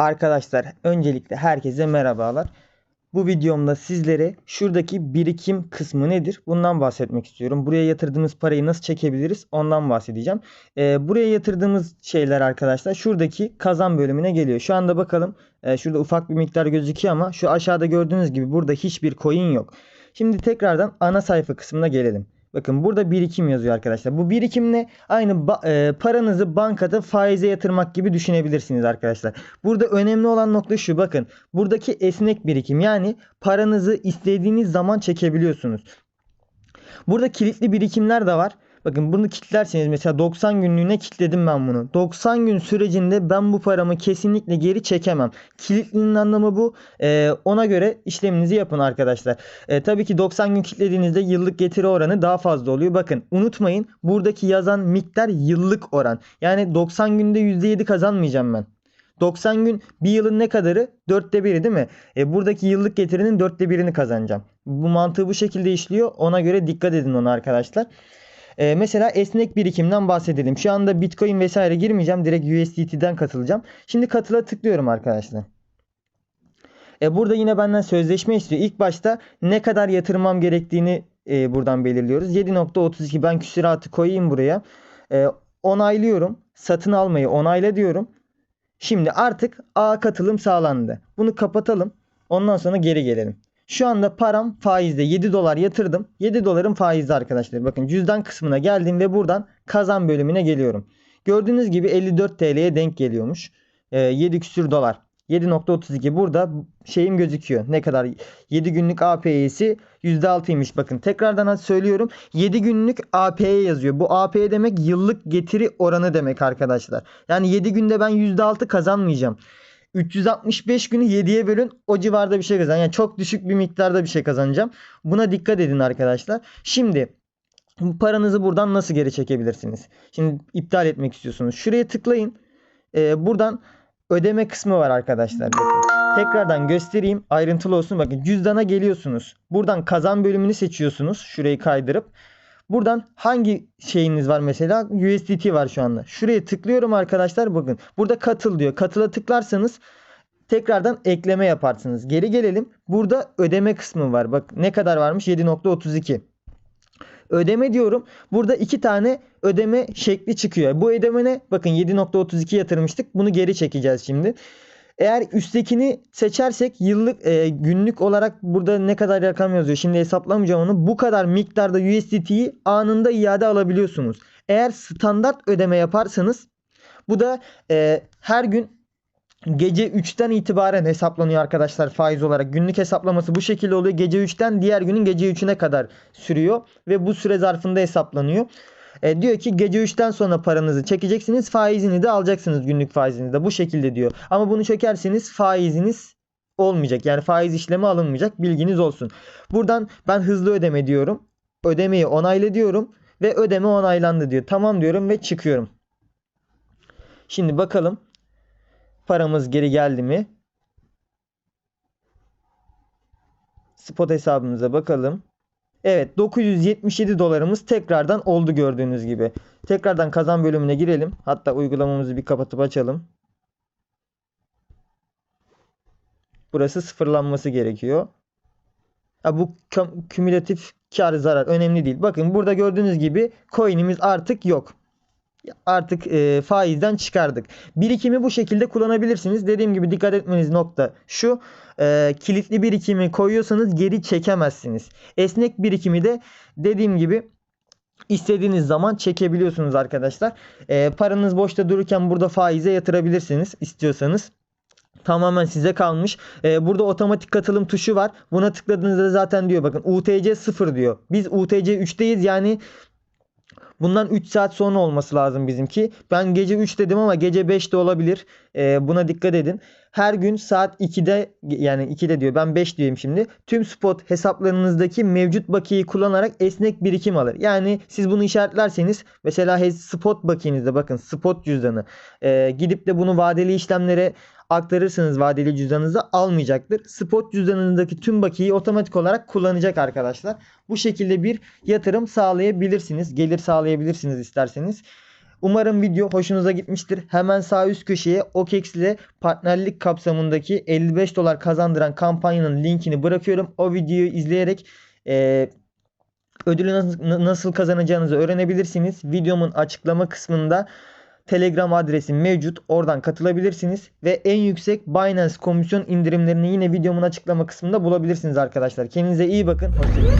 Arkadaşlar öncelikle herkese merhabalar. Bu videomda sizlere şuradaki birikim kısmı nedir? Bundan bahsetmek istiyorum. Buraya yatırdığımız parayı nasıl çekebiliriz? Ondan bahsedeceğim. Ee, buraya yatırdığımız şeyler arkadaşlar şuradaki kazan bölümüne geliyor. Şu anda bakalım e, şurada ufak bir miktar gözüküyor ama şu aşağıda gördüğünüz gibi burada hiçbir coin yok. Şimdi tekrardan ana sayfa kısmına gelelim. Bakın burada birikim yazıyor arkadaşlar. Bu birikim ne? Aynı e, paranızı bankada faize yatırmak gibi düşünebilirsiniz arkadaşlar. Burada önemli olan nokta şu bakın. Buradaki esnek birikim yani paranızı istediğiniz zaman çekebiliyorsunuz. Burada kilitli birikimler de var. Bakın bunu kilitlerseniz mesela 90 günlüğüne kilitledim ben bunu. 90 gün sürecinde ben bu paramı kesinlikle geri çekemem. Kilitlinin anlamı bu. Ee, ona göre işleminizi yapın arkadaşlar. Ee, tabii ki 90 gün kilitlediğinizde yıllık getiri oranı daha fazla oluyor. Bakın unutmayın buradaki yazan miktar yıllık oran. Yani 90 günde %7 kazanmayacağım ben. 90 gün bir yılın ne kadarı? Dörtte biri değil mi? E, buradaki yıllık getirinin dörtte birini kazanacağım. Bu mantığı bu şekilde işliyor. Ona göre dikkat edin ona arkadaşlar. E, mesela esnek birikimden bahsedelim. Şu anda Bitcoin vesaire girmeyeceğim. Direkt USDT'den katılacağım. Şimdi katıla tıklıyorum arkadaşlar. E, burada yine benden sözleşme istiyor. İlk başta ne kadar yatırmam gerektiğini e, buradan belirliyoruz. 7.32 ben küsuratı koyayım buraya. E, onaylıyorum. Satın almayı onayla diyorum. Şimdi artık A katılım sağlandı. Bunu kapatalım. Ondan sonra geri gelelim. Şu anda param faizde 7 dolar yatırdım. 7 doların faizde arkadaşlar. Bakın cüzdan kısmına geldim ve buradan kazan bölümüne geliyorum. Gördüğünüz gibi 54 TL'ye denk geliyormuş. Ee, 7 küsür dolar. 7.32 burada şeyim gözüküyor. Ne kadar 7 günlük APY'si %6'ymış. Bakın tekrardan söylüyorum. 7 günlük APY yazıyor. Bu APY demek yıllık getiri oranı demek arkadaşlar. Yani 7 günde ben %6 kazanmayacağım. 365 günü 7'ye bölün o civarda bir şey kazan. Yani çok düşük bir miktarda bir şey kazanacağım. Buna dikkat edin arkadaşlar. Şimdi paranızı buradan nasıl geri çekebilirsiniz? Şimdi iptal etmek istiyorsunuz. Şuraya tıklayın. Ee, buradan ödeme kısmı var arkadaşlar. Bakın. Tekrardan göstereyim. Ayrıntılı olsun. Bakın cüzdana geliyorsunuz. Buradan kazan bölümünü seçiyorsunuz. Şurayı kaydırıp. Buradan hangi şeyiniz var mesela? USDT var şu anda. Şuraya tıklıyorum arkadaşlar. Bakın burada katıl diyor. Katıla tıklarsanız tekrardan ekleme yaparsınız. Geri gelelim. Burada ödeme kısmı var. Bak ne kadar varmış? 7.32. Ödeme diyorum. Burada iki tane ödeme şekli çıkıyor. Bu ödeme ne? Bakın 7.32 yatırmıştık. Bunu geri çekeceğiz şimdi. Eğer üsttekini seçersek yıllık e, günlük olarak burada ne kadar rakam yazıyor. Şimdi hesaplamayacağım onu. Bu kadar miktarda USDT'yi anında iade alabiliyorsunuz. Eğer standart ödeme yaparsanız bu da e, her gün gece 3'ten itibaren hesaplanıyor arkadaşlar faiz olarak. Günlük hesaplaması bu şekilde oluyor. Gece 3'ten diğer günün gece 3'üne kadar sürüyor ve bu süre zarfında hesaplanıyor. E, diyor ki gece 3'ten sonra paranızı çekeceksiniz. Faizini de alacaksınız günlük faizini de bu şekilde diyor. Ama bunu çekerseniz faiziniz olmayacak. Yani faiz işlemi alınmayacak. Bilginiz olsun. Buradan ben hızlı ödeme diyorum. Ödemeyi onayla diyorum ve ödeme onaylandı diyor. Tamam diyorum ve çıkıyorum. Şimdi bakalım paramız geri geldi mi? Spot hesabımıza bakalım. Evet 977 dolarımız tekrardan oldu gördüğünüz gibi. Tekrardan kazan bölümüne girelim. Hatta uygulamamızı bir kapatıp açalım. Burası sıfırlanması gerekiyor. Ha, bu küm- kümülatif kar zarar önemli değil. Bakın burada gördüğünüz gibi coin'imiz artık yok. Artık e, faizden çıkardık. Birikimi bu şekilde kullanabilirsiniz. Dediğim gibi dikkat etmeniz nokta şu. E, kilitli birikimi koyuyorsanız geri çekemezsiniz. Esnek birikimi de dediğim gibi istediğiniz zaman çekebiliyorsunuz arkadaşlar. E, paranız boşta dururken burada faize yatırabilirsiniz istiyorsanız. Tamamen size kalmış. Ee, burada otomatik katılım tuşu var. Buna tıkladığınızda zaten diyor bakın UTC 0 diyor. Biz UTC 3'teyiz yani Bundan 3 saat sonra olması lazım bizimki. Ben gece 3 dedim ama gece 5 de olabilir. Ee, buna dikkat edin. Her gün saat 2'de yani 2'de diyor ben 5 diyeyim şimdi. Tüm spot hesaplarınızdaki mevcut bakiyeyi kullanarak esnek birikim alır. Yani siz bunu işaretlerseniz mesela spot bakiyenizde bakın spot cüzdanı ee, gidip de bunu vadeli işlemlere aktarırsanız vadeli cüzdanınıza almayacaktır. Spot cüzdanınızdaki tüm bakiyeyi otomatik olarak kullanacak arkadaşlar. Bu şekilde bir yatırım sağlayabilirsiniz. Gelir sağlayabilirsiniz isterseniz. Umarım video hoşunuza gitmiştir. Hemen sağ üst köşeye OKEX ile partnerlik kapsamındaki 55 dolar kazandıran kampanyanın linkini bırakıyorum. O videoyu izleyerek e, ödülü nasıl, nasıl kazanacağınızı öğrenebilirsiniz. Videomun açıklama kısmında Telegram adresim mevcut. Oradan katılabilirsiniz. Ve en yüksek Binance komisyon indirimlerini yine videomun açıklama kısmında bulabilirsiniz arkadaşlar. Kendinize iyi bakın. Hoşçakalın.